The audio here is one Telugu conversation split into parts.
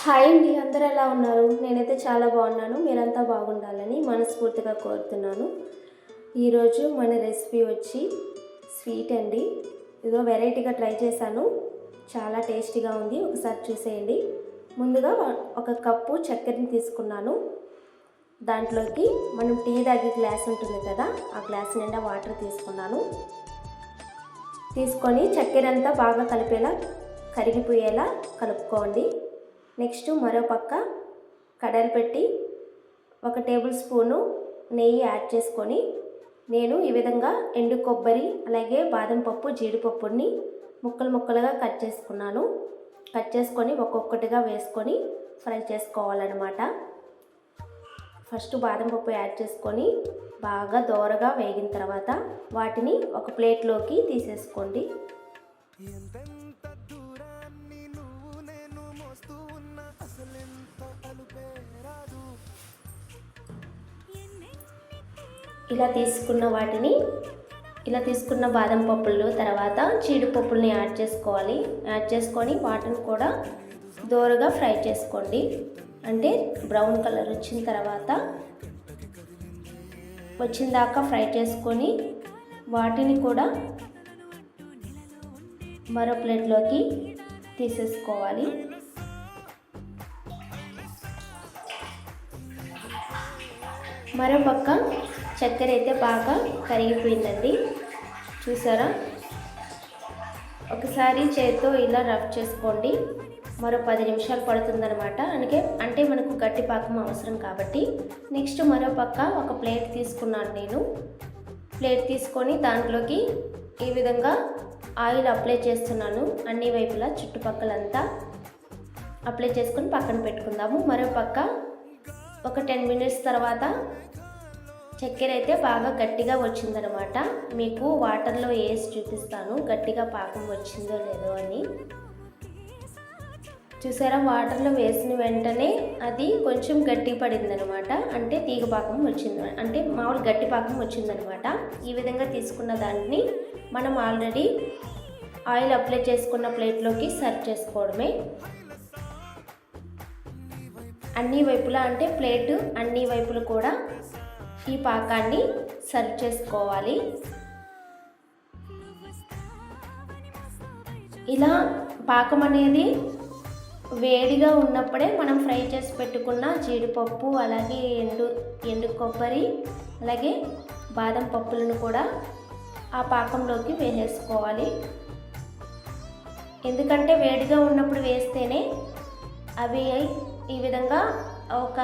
హాయ్ అండి అందరూ ఎలా ఉన్నారు? నేనైతే చాలా బాగున్నాను మీరంతా బాగుండాలని మనస్ఫూర్తిగా కోరుతున్నాను. ఈరోజు మన రెసిపీ వచ్చి స్వీట్ అండి. ఇదో వెరైటీగా ట్రై చేశాను చాలా టేస్టీగా ఉంది ఒకసారి చూసేయండి. ముందుగా ఒక కప్పు చక్కెరని తీసుకున్నాను. దాంట్లోకి మనం టీ తాగే గ్లాస్ ఉంటుంది కదా ఆ గ్లాస్ నిండా వాటర్ తీసుకున్నాను. తీసుకొని చక్కెర అంతా బాగా కలిపేలా కరిగిపోయేలా కలుపుకోండి. నెక్స్ట్ మరో పక్క కడలు పెట్టి ఒక టేబుల్ స్పూను నెయ్యి యాడ్ చేసుకొని నేను ఈ విధంగా ఎండు కొబ్బరి అలాగే బాదం పప్పు జీడిపప్పుని ముక్కలు ముక్కలుగా కట్ చేసుకున్నాను. కట్ చేసుకొని ఒక్కొక్కటిగా వేసుకొని ఫ్రై చేసుకోవాలన్నమాట. ఫస్ట్ బాదం పప్పు యాడ్ చేసుకొని బాగా దోరగా వేగిన తర్వాత వాటిని ఒక ప్లేట్లోకి తీసేసుకోండి. ఇలా తీసుకున్న వాటిని ఇలా తీసుకున్న బాదం పప్పులు తర్వాత జీడిపప్పుల్ని యాడ్ చేసుకోవాలి. యాడ్ చేసుకొని వాటిని కూడా దోరగా ఫ్రై చేసుకోండి. అంటే బ్రౌన్ కలర్ వచ్చిన తర్వాత వచ్చిన దాకా ఫ్రై చేసుకొని వాటిని కూడా మరో ప్లేట్లోకి తీసేసుకోవాలి. మరో పక్క చక్కెర అయితే బాగా కరిగిపోయిందండి. చూసారా? ఒకసారి చేతితో ఇలా రఫ్ చేసుకోండి. మరో పది నిమిషాలు పడుతుందనమాట అందుకే అంటే మనకు గట్టి పాకం అవసరం కాబట్టి. నెక్స్ట్ మరో పక్క ఒక ప్లేట్ తీసుకున్నాను నేను. ప్లేట్ తీసుకొని దాంట్లోకి ఈ విధంగా ఆయిల్ అప్లై చేస్తున్నాను. అన్ని వైపులా చుట్టుపక్కలంతా అప్లై చేసుకొని పక్కన పెట్టుకుందాము. మరో పక్క ఒక టెన్ మినిట్స్ తర్వాత చక్కెర అయితే బాగా గట్టిగా వచ్చిందనమాట. మీకు వాటర్లో వేసి చూపిస్తాను గట్టిగా పాకం వచ్చిందో లేదో అని. చూసారా? వాటర్లో వేసిన వెంటనే అది కొంచెం గట్టి పడిందనమాట. అంటే తీగ పాకం వచ్చింది. అంటే మామూలు గట్టి పాకం వచ్చిందనమాట. ఈ విధంగా తీసుకున్న దాన్ని మనం ఆల్రెడీ ఆయిల్ అప్లై చేసుకున్న ప్లేట్లోకి సర్వ్ చేసుకోవడమే. అన్ని వైపులా అంటే ప్లేట్ అన్ని వైపులు కూడా ఈ పాకాన్ని సర్వ్ చేసుకోవాలి. ఇలా పాకం అనేది వేడిగా ఉన్నప్పుడే మనం ఫ్రై చేసి పెట్టుకున్న జీడిపప్పు అలాగే ఎండు ఎండు కొబ్బరి అలాగే బాదం పప్పులను కూడా ఆ పాకంలోకి వేసేసుకోవాలి. ఎందుకంటే వేడిగా ఉన్నప్పుడు వే అవి ఈ విధంగా ఒక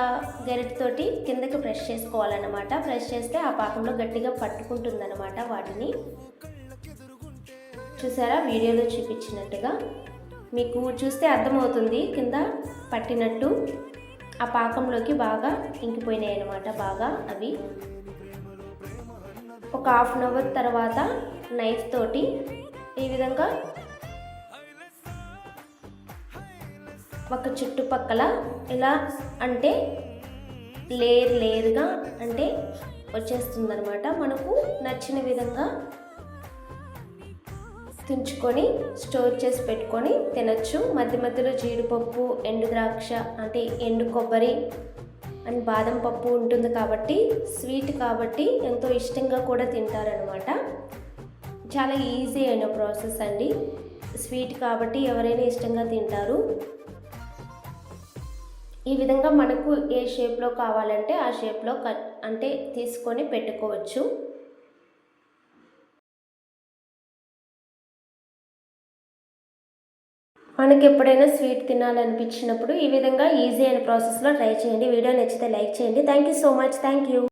గరిటతోటి కిందకి ప్రెస్ చేసుకోవాలన్నమాట. ప్రెస్ చేస్తే ఆ పాకంలో గట్టిగా పట్టుకుంటుందన్నమాట వాటిని. చూసారా? వీడియోలో చూపించినట్టుగా మీకు చూస్తే అర్థమవుతుంది కింద పట్టినట్టు ఆ పాకంలోకి బాగా ఇంకిపోయినాయి అనమాట బాగా అవి. ఒక హాఫ్ అన్ అవర్ తర్వాత నైఫ్ తోటి ఈ విధంగా ఒక చుట్టుపక్కల ఇలా అంటే లేర్ లేరుగా అంటే వచ్చేస్తుందనమాట మనకు నచ్చిన విధంగా తుంచుకొని స్టోర్ చేసి పెట్టుకొని తినచ్చు. మధ్య మధ్యలో జీడిపప్పు ఎండు ద్రాక్ష అంటే ఎండు కొబ్బరి అండ్ బాదం పప్పు ఉంటుంది కాబట్టి స్వీట్ కాబట్టి ఎంతో ఇష్టంగా కూడా తింటారనమాట చాలా ఈజీ అయిన ప్రాసెస్ అండి. స్వీట్ కాబట్టి ఎవరైనా ఇష్టంగా తింటారు. ఈ విధంగా మనకు ఏ షేప్లో కావాలంటే ఆ షేప్లో కట్ అంటే తీసుకొని పెట్టుకోవచ్చు. మనకి ఎప్పుడైనా స్వీట్ తినాలనిపించినప్పుడు ఈ విధంగా ఈజీ అయిన ప్రాసెస్లో ట్రై చేయండి. వీడియో నచ్చితే లైక్ చేయండి. Thank you so much. Thank you